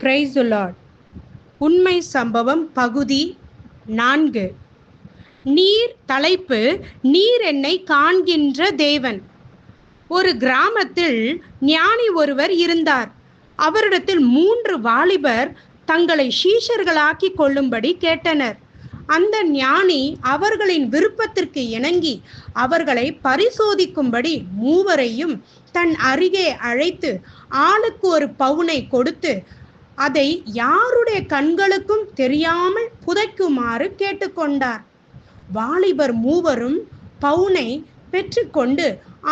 Praise the Lord உண்மை சம்பவம் பகுதி நான்கு. நீர் தலைப்பு நீர் என்னை காண்கின்ற தேவன். ஒரு கிராமத்தில் ஞானி ஒருவர் இருந்தார். அவரிடத்தில் மூன்று வாலிபர் தங்களை சீஷர்களாக்கி கொள்ளும்படி கேட்டனர். அந்த ஞானி அவர்களின் விருப்பத்திற்கு இணங்கி அவர்களை பரிசோதிக்கும்படி மூவரையும் தன் அருகே அழைத்து ஆளுக்கு ஒரு பவுனை கொடுத்து அதை யாருடைய கண்களுக்கும் தெரியாமல் புதைக்குமாறு கேட்டுக்கொண்டார். வாலிபர் மூவரும் பவுனை பெற்றுக்கொண்டு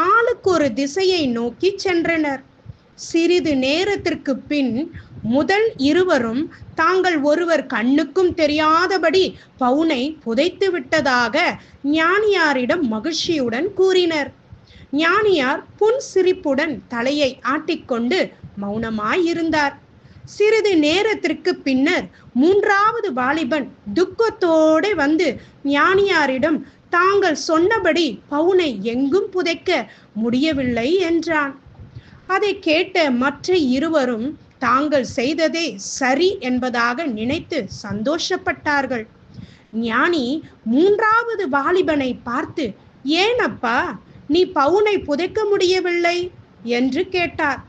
ஆளுக்கு ஒரு திசையை நோக்கி சென்றனர். சிறிது நேரத்திற்கு பின் முதல் இருவரும் தாங்கள் ஒருவர் கண்ணுக்கும் தெரியாதபடி பவுனை புதைத்து விட்டதாக ஞானியாரிடம் மகிழ்ச்சியுடன் கூறினர். ஞானியார் புன் சிரிப்புடன் தலையை ஆட்டிக்கொண்டு மௌனமாயிருந்தார். சிறிது நேரத்திற்கு பின்னர் மூன்றாவது வாலிபன் துக்கத்தோடு வந்து ஞானியாரிடம் தாங்கள் சொன்னபடி பவுனை எங்கும் புதைக்க முடியவில்லை என்றான். அதை கேட்ட மற்ற இருவரும் தாங்கள் செய்ததே சரி என்பதாக நினைத்து சந்தோஷப்பட்டார்கள். ஞானி மூன்றாவது வாலிபனை பார்த்து ஏனப்பா நீ பவுனை புதைக்க முடியவில்லை? என்று கேட்டார்.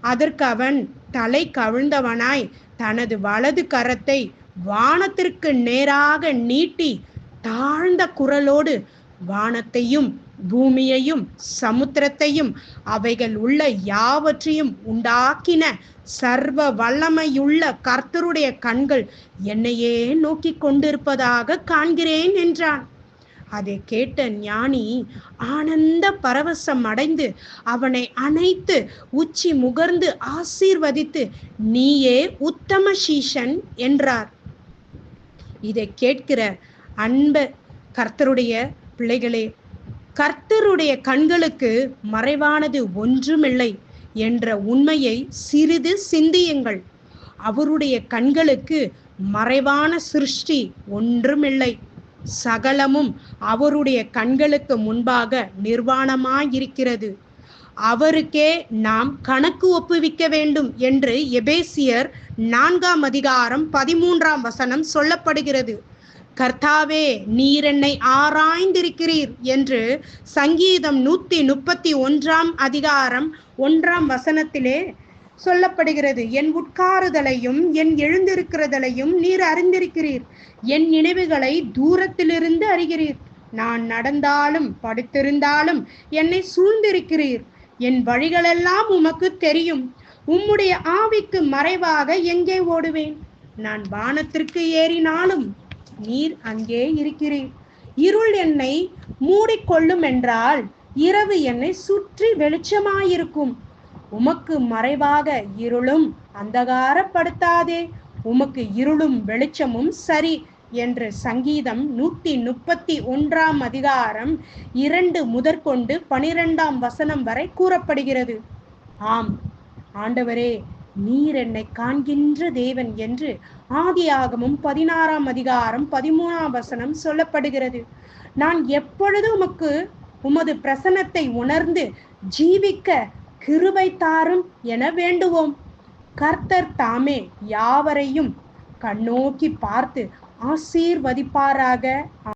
அதற்கு அவன் தலை கவிழ்ந்தவனாய் தனது வலது கரத்தை வானத்திற்கு நேராக நீட்டி தாழ்ந்த குரலோடு வானத்தையும் பூமியையும் சமுத்திரத்தையும் அவைகள் உள்ள யாவற்றையும் உண்டாக்கின சர்வ வல்லமையுள்ள கர்த்தருடைய கண்கள் என்னையே நோக்கி கொண்டிருப்பதாக காண்கிறேன் என்றான். அதை கேட்ட ஞானி ஆனந்த பரவசம் அடைந்து அவனை அணைத்து உச்சி முகர்ந்து ஆசீர்வதித்து நீயே உத்தம சீஷன் என்றார். இதை கேட்கிற அன்ப கர்த்தருடைய பிள்ளைகளே கர்த்தருடைய கண்களுக்கு மறைவானது ஒன்றுமில்லை என்ற உண்மையை சிறிது சிந்தியுங்கள். அவருடைய கண்களுக்கு மறைவான சிருஷ்டி ஒன்றுமில்லை. சகலமும் அவருடைய கண்களுக்கு முன்பாக நிர்வாணமாயிருக்கிறது. அவருக்கே நாம் கணக்கு ஒப்புவிக்க வேண்டும் என்று எபேசியர் நான்காம் அதிகாரம் பதிமூன்றாம் வசனம் சொல்லப்படுகிறது. கர்த்தாவே நீர் என்னை ஆராய்ந்திருக்கிறீர் என்று சங்கீதம் நூத்தி முப்பத்தி ஒன்றாம் அதிகாரம் ஒன்றாம் வசனத்திலே சொல்லப்படுகிறது. என் உட்காருதலையும் என் எழுந்திருக்கிறதலையும் நீர் அறிந்திருக்கிறீர். என் நினைவுகளை தூரத்திலிருந்து அறிகிறீர். நான் நடந்தாலும் படுத்திருந்தாலும் என்னை சூழ்ந்திருக்கிறீர். என் வழிகளெல்லாம் உமக்கு தெரியும். உம்முடைய ஆவிக்கு மறைவாக எங்கே ஓடுவேன்? நான் வானத்திற்கு ஏறினாலும் நீர் அங்கே இருக்கிறீர். இருள் என்னை மூடிக்கொள்ளும் என்றால் இரவு என்னை சுற்றி வெளிச்சமாயிருக்கும். உமக்கு மறைவாக இருளும் அந்தகாரப்படுத்தாதே. உமக்கு இருளும் வெளிச்சமும் சரி என்று சங்கீதம் நூத்தி முப்பத்தி ஒன்றாம் அதிகாரம் இரண்டு முதற்கொண்டு பனிரெண்டாம் வசனம் வரை கூறப்படுகிறது. ஆம் ஆண்டவரே நீர் என்னை காண்கின்ற தேவன் என்று ஆதியாகமும் பதினாறாம் அதிகாரம் பதிமூணாம் வசனம் சொல்லப்படுகிறது. நான் எப்பொழுது உமக்கு உமது பிரசனத்தை உணர்ந்து ஜீவிக்க கிருபை தாரும் என வேண்டுவோம். கர்த்தர் தாமே யாவரையும் கண்ணோக்கி பார்த்து ஆசீர்வதிப்பாராக.